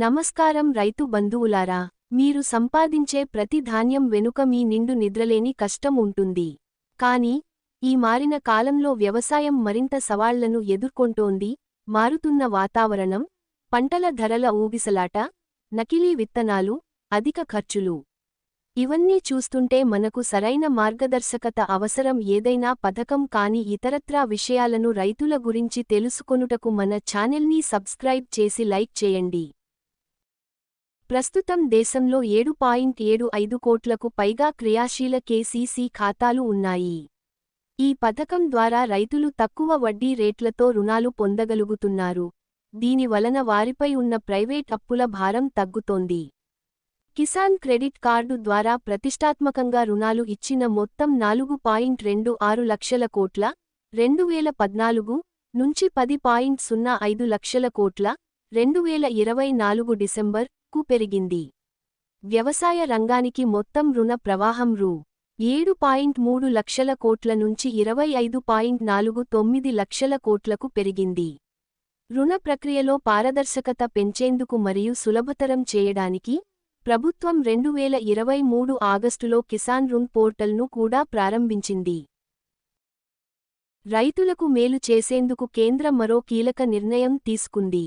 నమస్కారం రైతు బంధువులారా మీరు సంపాదించే ప్రతి ధాన్యం వెనుక మీ నిండు నిద్రలేని కష్టం ఉంటుంది. కాని ఈ మారిన కాలంలో వ్యవసాయం మరింత సవాళ్ళను ఎదుర్కొంటోంది. మారుతున్న వాతావరణం పంటల ధరల ఊగిసలాట నకిలీ విత్తనాలు అధిక ఖర్చులు. ఇవన్నీ చూస్తుంటే మనకు సరైన మార్గదర్శకత అవసరం ఏదైనా పథకం కాని ఇతరత్రా విషయాలను రైతుల గురించి తెలుసుకొనుటకు మన ఛానెల్ని సబ్స్క్రైబ్ చేసి లైక్ చేయండి. ప్రస్తుతం దేశంలో ఏడు పాయింట్ ఏడు ఐదు కోట్లకు పైగా క్రియాశీల కేసీసీ ఖాతాలు ఉన్నాయి. ఈ పథకం ద్వారా రైతులు తక్కువ వడ్డీ రేట్లతో రుణాలు పొందగలుగుతున్నారు. దీని వలన వారిపై ఉన్న ప్రైవేట్ అప్పుల భారం తగ్గుతోంది. కిసాన్ క్రెడిట్ కార్డు ద్వారా ప్రతిష్టాత్మకంగా రుణాలు ఇచ్చిన మొత్తం నాలుగు పాయింట్ రెండు ఆరు లక్షల కోట్ల రెండు వేల పద్నాలుగు నుంచి పది పాయింట్ సున్నా ఐదు లక్షల కోట్ల రెండు వేల ఇరవై నాలుగు డిసెంబర్ కు పెరిగింది. వ్యవసాయ రంగానికి మొత్తం రుణ ప్రవాహం రూ. ఏడు పాయింట్ మూడు లక్షల కోట్ల నుంచి ఇరవై ఐదు పాయింట్ నాలుగు తొమ్మిది లక్షల కోట్లకు పెరిగింది. రుణ ప్రక్రియలో పారదర్శకత పెంచేందుకు మరియు సులభతరం చేయడానికి ప్రభుత్వం రెండు వేల ఇరవై మూడు ఆగస్టులో కిసాన్ రుణ్ పోర్టల్ను కూడా ప్రారంభించింది. రైతులకు మేలు చేసేందుకు కేంద్రం మరో కీలక నిర్ణయం తీసుకుంది.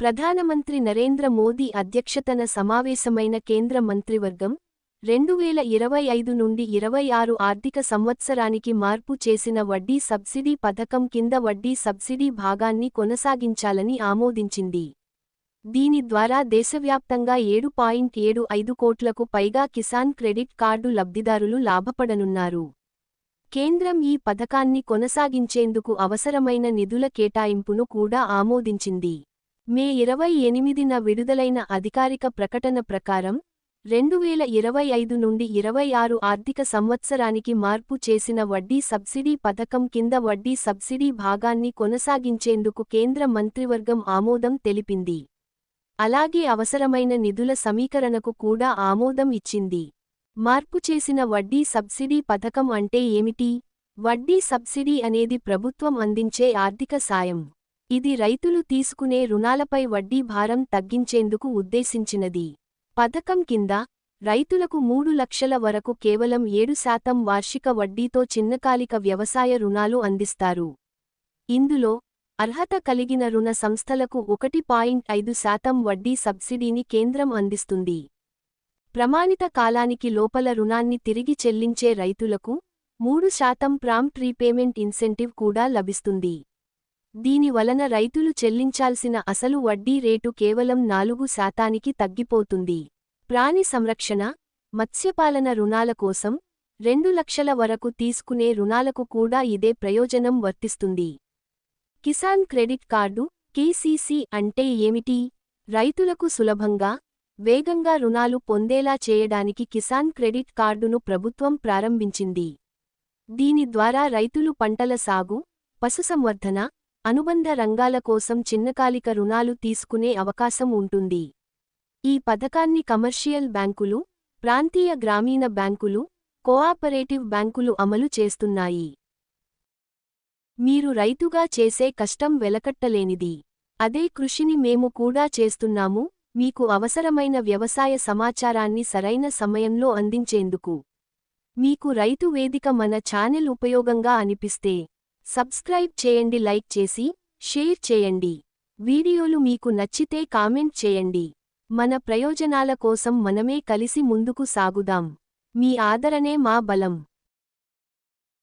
ప్రధానమంత్రి నరేంద్ర మోదీ అధ్యక్షతన సమావేశమైన కేంద్ర మంత్రివర్గం రెండు వేల ఇరవై ఐదు నుండి ఇరవై ఆరు ఆర్థిక సంవత్సరానికి మార్పు చేసిన వడ్డీ సబ్సిడీ పథకం కింద వడ్డీ సబ్సిడీ భాగాన్ని కొనసాగించాలని ఆమోదించింది. దీని ద్వారా దేశవ్యాప్తంగా ఏడు పాయింట్ ఏడు ఐదు కోట్లకు పైగా కిసాన్ క్రెడిట్ కార్డు లబ్ధిదారులు లాభపడనున్నారు. కేంద్రం ఈ పథకాన్ని కొనసాగించేందుకు అవసరమైన నిధుల కేటాయింపును కూడా ఆమోదించింది. మే ఇరవై ఎనిమిదిన విడుదలైన అధికారిక ప్రకటన ప్రకారం రెండు వేల ఇరవై ఐదు నుండి ఇరవై ఆరు ఆర్థిక సంవత్సరానికి మార్పు చేసిన వడ్డీ సబ్సిడీ పథకం కింద వడ్డీ సబ్సిడీ భాగాన్ని కొనసాగించేందుకు కేంద్ర మంత్రివర్గం ఆమోదం తెలిపింది. అలాగే అవసరమైన నిధుల సమీకరణకు కూడా ఆమోదం ఇచ్చింది. మార్పు చేసిన వడ్డీ సబ్సిడీ పథకం అంటే ఏమిటి? వడ్డీ సబ్సిడీ అనేది ప్రభుత్వం అందించే ఆర్థిక సాయం. ఇది రైతులు తీసుకునే రుణాలపై వడ్డీ భారం తగ్గించేందుకు ఉద్దేశించినది. పథకం కింద రైతులకు మూడు లక్షల వరకు కేవలం ఏడు శాతం వార్షిక వడ్డీతో చిన్నకాలిక వ్యవసాయ రుణాలు అందిస్తారు. ఇందులో అర్హత కలిగిన రుణ సంస్థలకు ఒకటి పాయింట్ ఐదు శాతం వడ్డీ సబ్సిడీని కేంద్రం అందిస్తుంది. ప్రమాణిత కాలానికి లోపల రుణాన్ని తిరిగి చెల్లించే రైతులకు మూడు శాతం ప్రాంప్ట్ రీపేమెంట్ ఇన్సెంటివ్ కూడా లభిస్తుంది. దీని వలన రైతులు చెల్లించాల్సిన అసలు వడ్డీ రేటు కేవలం నాలుగు శాతానికి తగ్గిపోతుంది. ప్రాణి సంరక్షణ మత్స్యపాలన రుణాల కోసం రెండు లక్షల వరకు తీసుకునే రుణాలకు కూడా ఇదే ప్రయోజనం వర్తిస్తుంది. కిసాన్ క్రెడిట్ కార్డు కేసీసీ అంటే ఏమిటి? రైతులకు సులభంగా వేగంగా రుణాలు పొందేలా చేయడానికి కిసాన్ క్రెడిట్ కార్డును ప్రభుత్వం ప్రారంభించింది. దీని ద్వారా రైతులు పంటల సాగు పశుసంవర్ధన అనుబంధ రంగాల కోసం చిన్నకాలిక రుణాలు తీసుకునే అవకాశం ఉంటుంది. ఈ పథకాన్ని కమర్షియల్ బ్యాంకులు ప్రాంతీయ గ్రామీణ బ్యాంకులు కోఆపరేటివ్ బ్యాంకులు అమలు చేస్తున్నాయి. మీరు రైతుగా చేసే కష్టం వెలకట్టలేనిది. అదే కృషిని మేము కూడా చేస్తున్నాము. మీకు అవసరమైన వ్యవసాయ సమాచారాన్ని సరైన సమయంలో అందించేందుకు. మీకు రైతు వేదిక మన ఛానెల్ ఉపయోగంగా అనిపిస్తే సబ్స్క్రైబ్ చేయండి లైక్ చేసి షేర్ చేయండి. వీడియోలు మీకు నచ్చితే కామెంట్ చేయండి. మన ప్రయోజనాల కోసం మనమే కలిసి ముందుకు సాగుదాం. మీ ఆదరణే మా బలం.